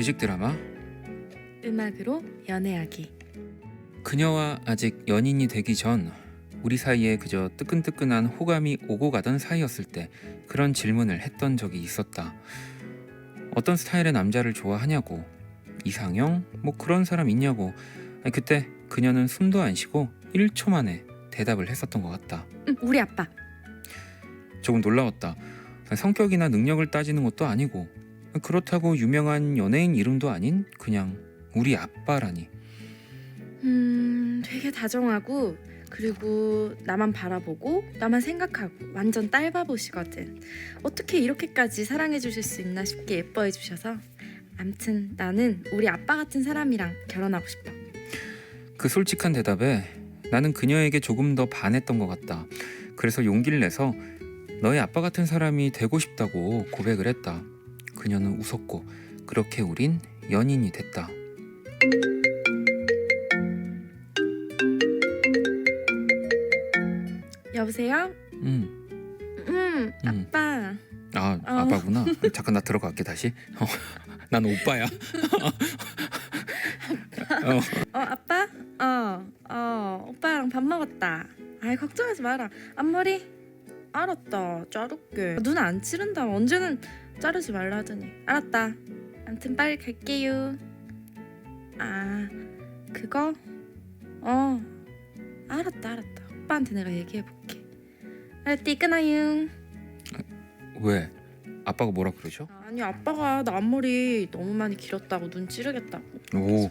뮤직 드라마 음악으로 연애하기. 그녀와 아직 연인이 되기 전 우리 사이에 그저 뜨끈뜨끈한 호감이 오고 가던 사이였을 때 그런 질문을 했던 적이 있었다. 어떤 스타일의 남자를 좋아하냐고 이상형 뭐 그런 사람 있냐고 아니, 그때 그녀는 숨도 안 쉬고 1초 만에 대답을 했었던 것 같다. 응, 우리 아빠. 조금 놀라웠다. 성격이나 능력을 따지는 것도 아니고 그렇다고 유명한 연예인 이름도 아닌 그냥 우리 아빠라니. 음, 되게 다정하고 그리고 나만 바라보고 나만 생각하고 완전 딸바보시거든. 어떻게 이렇게까지 사랑해 주실 수 있나 싶게 예뻐해 주셔서 암튼 나는 우리 아빠 같은 사람이랑 결혼하고 싶어. 그 솔직한 대답에 나는 그녀에게 조금 더 반했던 것 같다. 그래서 용기를 내서 너의 아빠 같은 사람이 되고 싶다고 고백을 했다. 그녀는 웃었고 그렇게 우린 연인이 됐다. 여보세요? 음, 음, 음. 아빠. 아 어. 아빠구나. 잠깐 나 들어갈게 다시. 어, 난 오빠야. 어, 어, 아빠? 어, 어, 오빠랑 밥 먹었다. 아이, 걱정하지 마라. 앞머리? 알았다. 자를게. 눈 안 찌른다. 언제는 자르지 말라 하더니. 알았다. 암튼 빨리 갈게요. 아, 그거? 어, 알았다, 알았다. 오빠한테 내가 얘기해볼게. 알았디, 끊어요. 왜? 아빠가 뭐라 그러죠? 아니, 아빠가 나 앞머리 너무 많이 길었다고 눈 찌르겠다고. 오,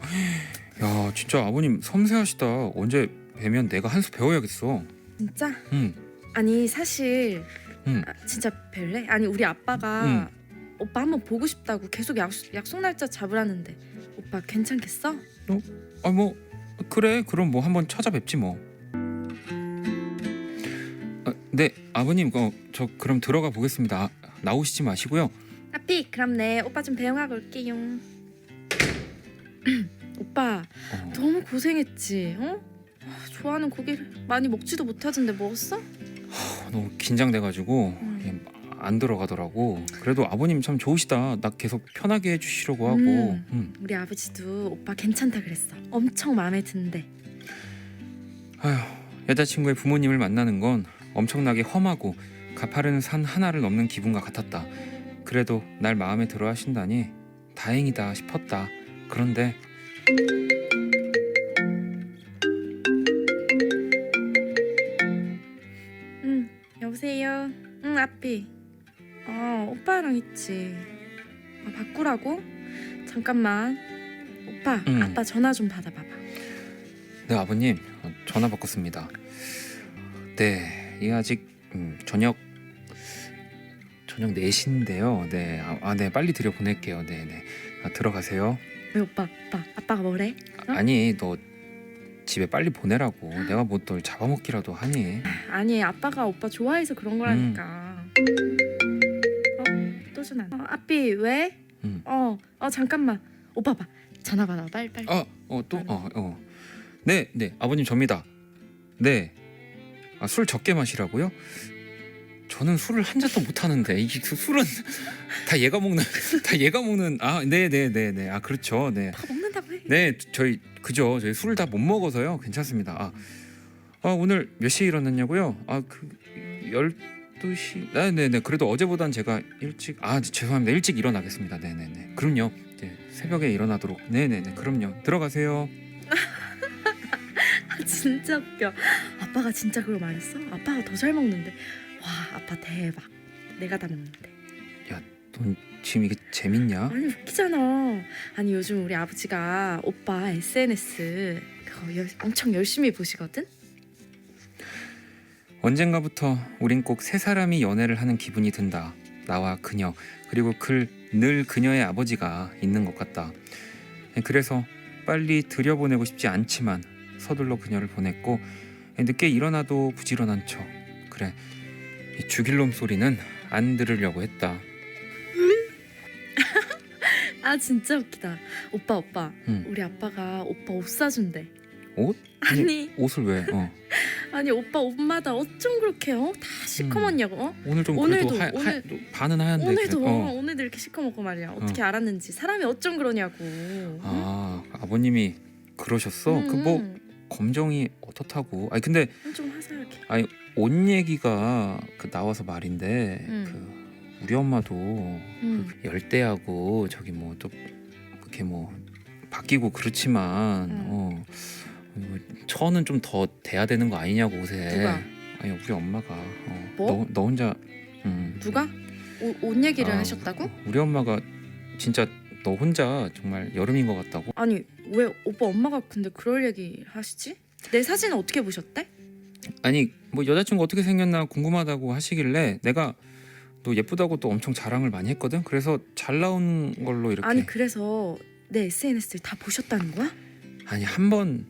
야 진짜 아버님 섬세하시다. 언제 뵈면 내가 한 수 배워야겠어. 진짜? 응, 아니 사실 응. 아, 진짜 별래? 아니 우리 아빠가 오빠 한번 보고 싶다고 계속 약속, 약속 날짜 잡으라는데 오빠 괜찮겠어? 아 뭐 그래 그럼 뭐 한번 찾아뵙지 뭐. 아, 네 아버님 어, 저 그럼 들어가 보겠습니다. 아, 나오시지 마시고요. 아피 그럼 네 오빠 좀 배웅하고 올게요 오빠 어, 너무 고생했지 어? 아, 좋아하는 고기를 많이 먹지도 못하던데 먹었어? 어, 너무 긴장돼 가지고 음. 안 들어가더라고. 그래도 아버님 참 좋으시다. 나 계속 편하게 해주시려고 하고. 음. 음. 우리 아버지도 오빠 괜찮다 그랬어 엄청 마음에 든대 아휴 여자친구의 부모님을 만나는 건 엄청나게 험하고 가파른 산 하나를 넘는 기분과 같았다. 그래도 날 마음에 들어 하신다니 다행이다 싶었다. 그런데 응 여보세요 응 아피 어 오빠랑 있지 아, 바꾸라고? 잠깐만 오빠 응. 아빠 전화 좀 받아봐봐 네 아버님 어, 전화 바꿨습니다. 네, 이 아직 음, 저녁 저녁 4시인데요. 네, 아, 아, 네 빨리 들여 보낼게요. 네, 네. 아, 들어가세요. 왜 오빠 오빠 아빠가 뭐래? 어? 아니 너 집에 빨리 보내라고. 내가 뭐 널 잡아먹기라도 하니. 아니 아빠가 오빠 좋아해서 그런 거라니까 어? 또 전화 어, 아삐 왜? 음. 어, 어 잠깐만 오빠 봐 전화 받아 빨리 빨리 어, 어, 또, 어, 어. 네, 네, 아버님 접니다. 네. 아, 술 적게 마시라고요? 저는 술을 한 잔도 못 하는데 그 술은 다 얘가 먹는 다 얘가 먹는 아, 네, 네, 네, 네. 아, 그렇죠. 네. 다 먹는다고 해 네, 저희 그죠. 저희 술을 다 못 먹어서요. 괜찮습니다. 아, 아 오늘 몇 시에 일어났냐고요? 아, 그 12시. 아, 네, 네. 그래도 어제보단 제가 일찍 아, 죄송합니다. 일찍 일어나겠습니다. 네, 네, 네. 그럼요. 네, 새벽에 일어나도록. 네, 네, 네. 그럼요. 들어가세요. 아, 진짜 웃겨 아빠가 진짜 그걸 말했어? 아빠가 더 잘 먹는데 와 아빠 대박 내가 다 먹는데 넌 지금 이게 재밌냐? 아니 웃기잖아 아니 요즘 우리 아버지가 오빠 SNS 그거 열, 엄청 열심히 보시거든 언젠가부터 우린 꼭 세 사람이 연애를 하는 기분이 든다. 나와 그녀 그리고 늘 그녀의 아버지가 있는 것 같다. 그래서 빨리 들여보내고 싶지 않지만 서둘러 그녀를 보냈고 늦게 일어나도 부지런한 척. 그래 이 죽일 놈 소리는 안 들으려고 했다. 아 진짜 웃기다 오빠 오빠 응. 우리 아빠가 오빠 옷 사준대 옷? 아니 옷을 왜? 어. 아니 오빠 옷마다 어쩜 그렇게 어? 다 시커먼냐고 어? 오늘 좀 오늘도, 그래도 하, 오늘- 하, 반은 하얀데 오늘도 그래. 어. 오늘도 이렇게 시커멓고 말이야 어떻게 알았는지 사람이 어쩜 그러냐고 아 아버님이 그러셨어? 그뭐 음, 검정이 어떻다고? 아니 근데 좀 화사하게 옷 얘기가 그 나와서 말인데 음. 그 우리 엄마도 음. 그 열대하고 저기 뭐 또 이렇게 뭐 바뀌고 그렇지만 음. 어 뭐 천은 좀 더 돼야 되는 거 아니냐고 옷에 누가? 아니 우리 엄마가 어, 뭐? 너, 너 혼자 음. 누가? 옷, 옷 얘기를 아, 하셨다고? 우리 엄마가 진짜 너 혼자 정말 여름인 것 같다고 아니 왜 오빠 엄마가 근데 그럴 얘기 하시지? 내 사진은 어떻게 보셨대? 아니 뭐 여자친구 어떻게 생겼나 궁금하다고 하시길래 내가 너 예쁘다고 또 엄청 자랑을 많이 했거든 그래서 잘 나온 걸로 이렇게 아니 그래서 내 SNS를 다 보셨다는 거야? 아니 한 번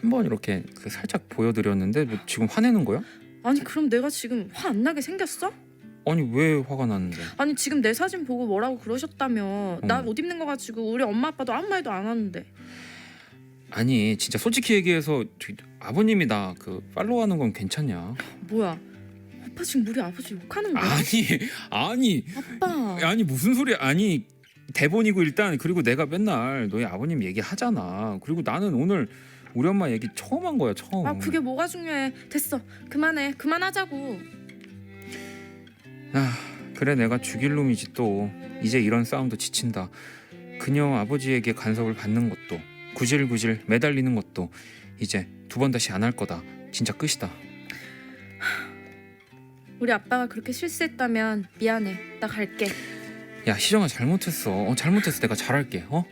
한번 이렇게 그 살짝 보여드렸는데 뭐 지금 화내는 거야? 아니 그럼 내가 지금 화 안 나게 생겼어? 아니 왜 화가 났는데? 아니 지금 내 사진 보고 뭐라고 그러셨다며 나 어. 옷 입는 거 가지고 우리 엄마 아빠도 아무 말도 안 하는데 아니 진짜 솔직히 얘기해서 저기 아버님이 나 그 팔로우하는 건 괜찮냐? 뭐야 오빠 지금 우리 아버지 욕하는 거야? 아니 아니 아빠 아니 무슨 소리야? 아니 대본이고 일단 그리고 내가 맨날 너희 아버님 얘기하잖아. 그리고 나는 오늘 우리 엄마 얘기 처음 한 거야 처음. 아 그게 뭐가 중요해. 됐어. 그만해. 그만하자고. 아 그래 내가 죽일 놈이지 또. 이제 이런 싸움도 지친다. 그녀 아버지에게 간섭을 받는 것도 구질구질 매달리는 것도 이제 두 번 다시 안 할 거다. 진짜 끝이다. 우리 아빠가 그렇게 실수했다면 미안해. 나 갈게. 야 희정아 잘못했어. 어, 잘못했어. 내가 잘할게. 어